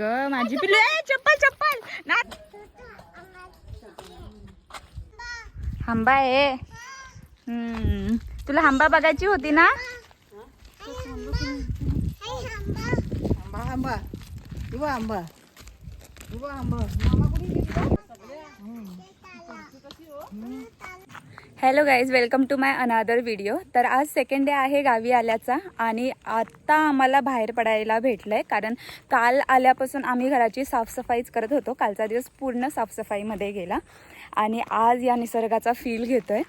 ग माझी पिल्लू. ए, चप्पल चप्पल. ना आंबा आहे. तुला आंबा बघायची होती ना? आंबा आंबा किंवा आंबा आंबा मामा कुठे hello guys welcome to my another video. तर आज सेकंड डे आहे गावी आल्याचा आणि आत्ता आम्हाला बाहेर पडायला भेटलं आहे कारण काल आल्यापासून आम्ही घराची साफसफाईच करत होतो. कालचा दिवस पूर्ण साफसफाईमध्ये गेला आणि आज या निसर्गाचा फील घेतो आहे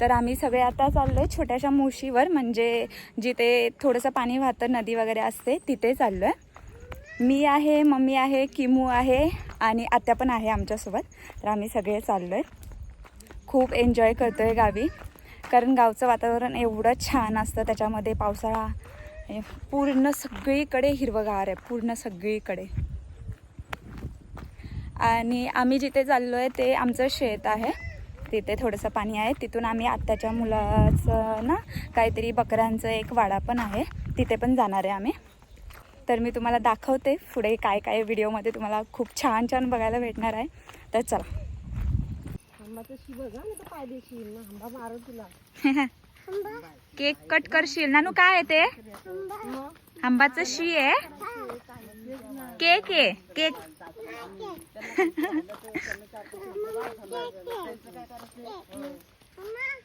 तर आम्ही सगळे आता चाललो आहे छोट्याशा मुशीवर म्हणजे जिथे थोडंसं पाणी वाहतं नदी वगैरे असते तिथे चाललो आहे मी आहे मम्मी आहे किमू आहे आणि आत्या पण आहे आमच्यासोबत. तर आम्ही सगळे चाललो आहे खूप एन्जॉय करतो आहे गावी. कारण गावचं वातावरण एवढं छान असतं. त्याच्यामध्ये पावसाळा पूर्ण सगळीकडे हिरवंगार आहे. पूर्ण सगळीकडे. आणि आम्ही जिथे चाललो आहे ते आमचं शेत आहे. तिथे थोडंसं पाणी आहे. तिथून आम्ही आत्याच्या मुलाचं ना काहीतरी बकऱ्यांचं एक वाडा पण आहे. तिथे पण जाणार आहे आम्ही. तर मी तुम्हाला दाखवते पुढे काय काय व्हिडिओमध्ये तुम्हाला खूप छान छान बघायला भेटणार आहे. तर चला. केक कट करशील. नानू काय आहे ते? आंबाचं शी आहे. केक आहे. केक.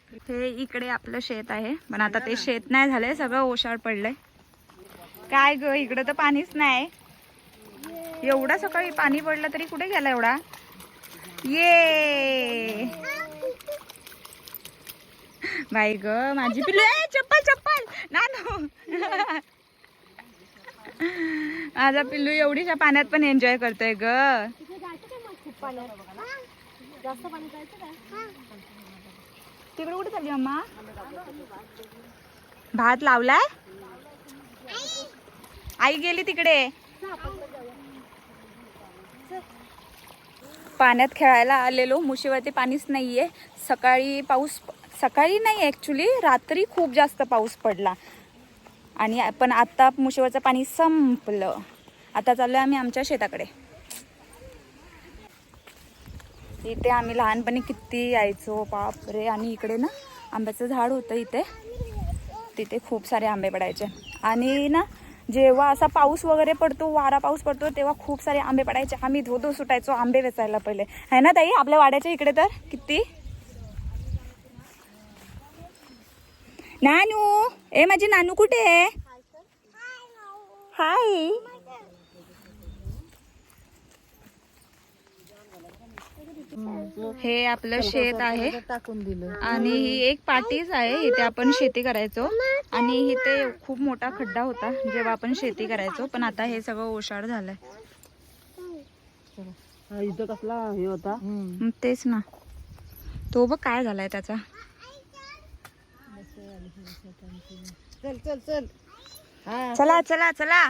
हे इकडे आपलं शेत आहे. पण आता ते शेत नाही झालंय. सगळं ओशाळ पडलंय. काय ग इकडं तर पाणीच नाही. एवढा सकाळी पाणी पडलं तरी कुठे गेला एवढा? ये. बाई ग माझी पिल्लू ए, चप्पल चप्पल. ना माझा पिल्लू एवढीशा पाण्यात पण एन्जॉय करतोय ग. तिकडे कुठे चालली अम्मा? भात लावलाय? आई गेली तिकडे. पाण्यात खेळायला आलेलो. मुशीवरती पाणीच नाहीये. सकाळी पाऊस सकाळी नाही ॲक्च्युली रात्री खूप जास्त पाऊस पडला. आणि पण आता मुशीवरचं पाणी संपलं. आता चाललोय आम्ही आमच्या शेताकडे. इथे आम्ही लहानपणी किती यायचो. बापरे आणि इकडे ना आंब्याचं झाड होतं इथे. तिथे खूप सारे आंबे पडायचे. आणि ना जेव्हा असा पाऊस वगैरे पडतो वारा पाऊस पडतो तेव्हा खूप सारे आंबे पडायचे. आम्ही धोधो सुटायचो आंबे वेचायला पहिले. है ना ताई? आपल्या वाड्याच्या इकडे तर किती? नानू ए माझी नानू कुठे आहे? हाय हे आपलं शेत आहे. टाकून दिलं. आणि ही एक पाटीच आहे इथे आपण शेती करायचो. आणि इथे खूप मोठा खड्डा होता जेव्हा आपण शेती करायचो पण आता हे सगळं ओशाड झालंय. इथं कसला हे होता. तेच ना. तो बघ काय झालाय त्याचा. चल चल चल. हा चला चला चला.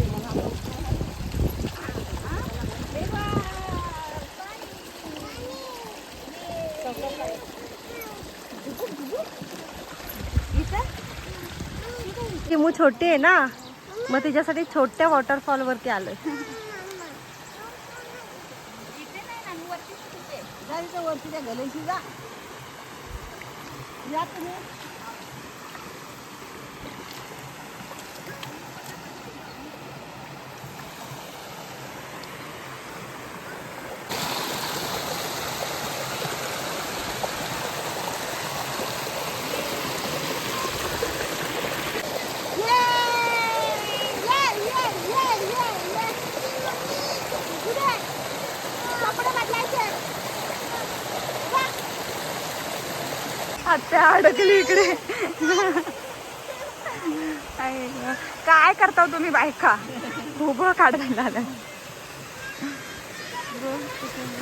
चिमू छोटी आहे ना मग तिच्यासाठी छोट्या वॉटरफॉल वरती आलोय. वरती त्या गलेशी जा या तुम्ही आत्या अडकली इकडे. काय करता हो तुम्ही बायका? उभं काढायला आलं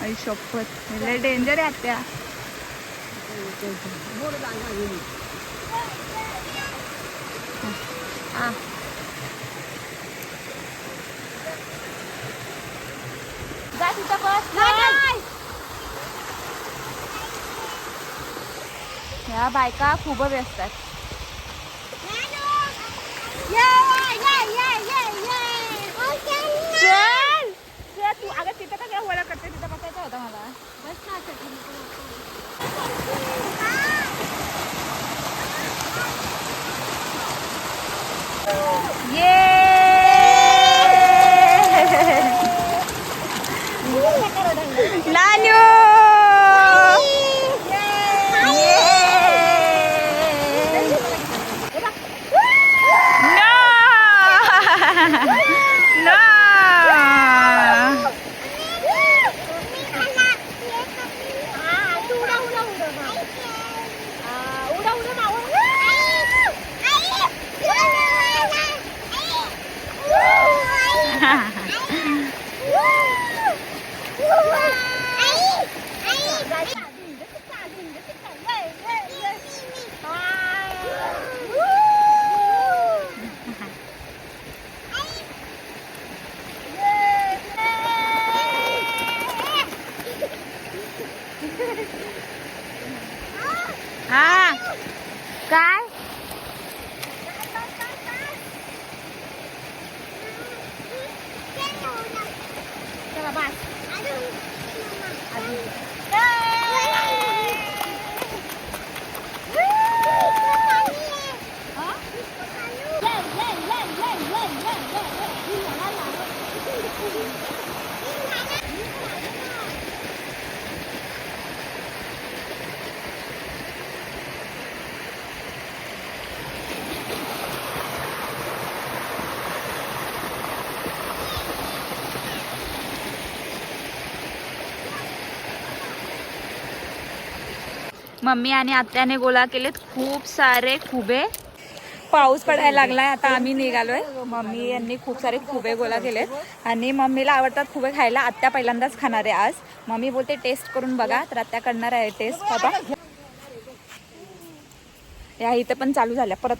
आई शपथ. लय डेंजर आहे आत्या जा तिथं बस ह्या बायका खूप व्यस्त आहेत. Yeah. मम्मी आणि आत्याने गोळा केलेत खूप सारे खुबे. पाऊस पडायला लागलाय आता आम्ही निघालोय. मम्मी यांनी खूप सारे खुबे गोळा केलेत. आणि मम्मीला आवडतात खुबे खायला आत्या पहिल्यांदाच खाणार आहे आज. मम्मी बोलते टेस्ट करून बघा तर आत्या करणार आहे टेस्ट बाबा या इथे पण चालू झाल्या परत.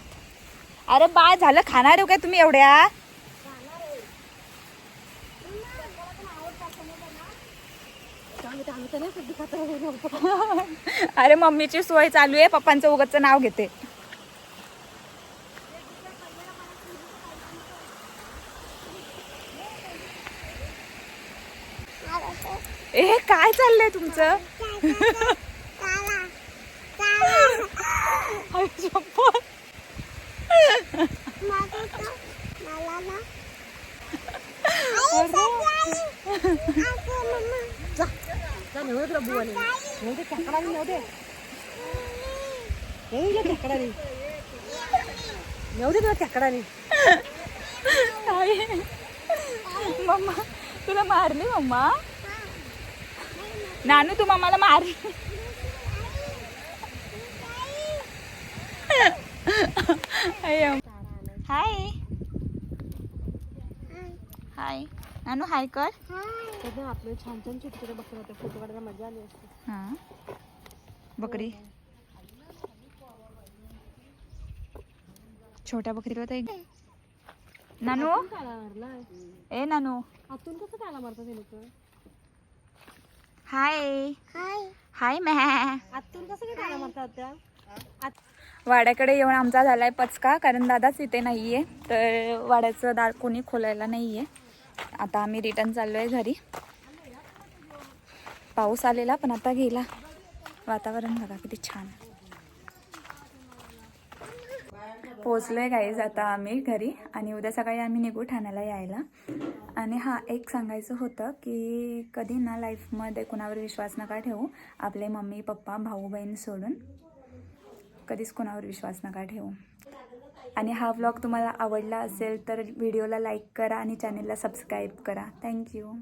अरे बाय झालं खाणार आहे काय तुम्ही एवढ्या? अरे मम्मीची सोय चालू आहे पप्पांचं उगाचं नाव घेते. ए काय चाललंय तुमचं? तुला मारली मम्मा? नानू तू आई, अम. हाय. हाय. नानू हाय कर. आपले छान छान छोटे छोटे बकरे होते फोटो काढायला मजा आली असते. हा. बकरी. छोट्या बकरीला तर नानू? ए नानू. आतून कसं काळा मारतात हे लोक हाय हाय मॅ वाड्याकडे येऊन आमचा झालाय पचका कारण दादाच इथे नाहीये तर वाड्याचं दार कोणी खोलायला नाहीये. आता आम्ही रिटर्न चाललोय घरी. पाऊस आलेला पण आता गेला. वातावरण बघा किती छान पोचलो आहे गाईज आता आम्ही घरी आणि उद्या सकाळी आम्ही निघू ठाण्याला यायला. आणि हा एक सांगायचं होतं की कधी ना लाईफमध्ये कुणावर विश्वास नका ठेवू आपले मम्मी पप्पा भाऊ बहीण सोडून कधीच कुणावर विश्वास नका ठेवू. आणि हा व्लॉग तुम्हाला आवडला असेल तर व्हिडिओला लाईक करा आणि चॅनेलला सबस्क्राईब करा. थँक्यू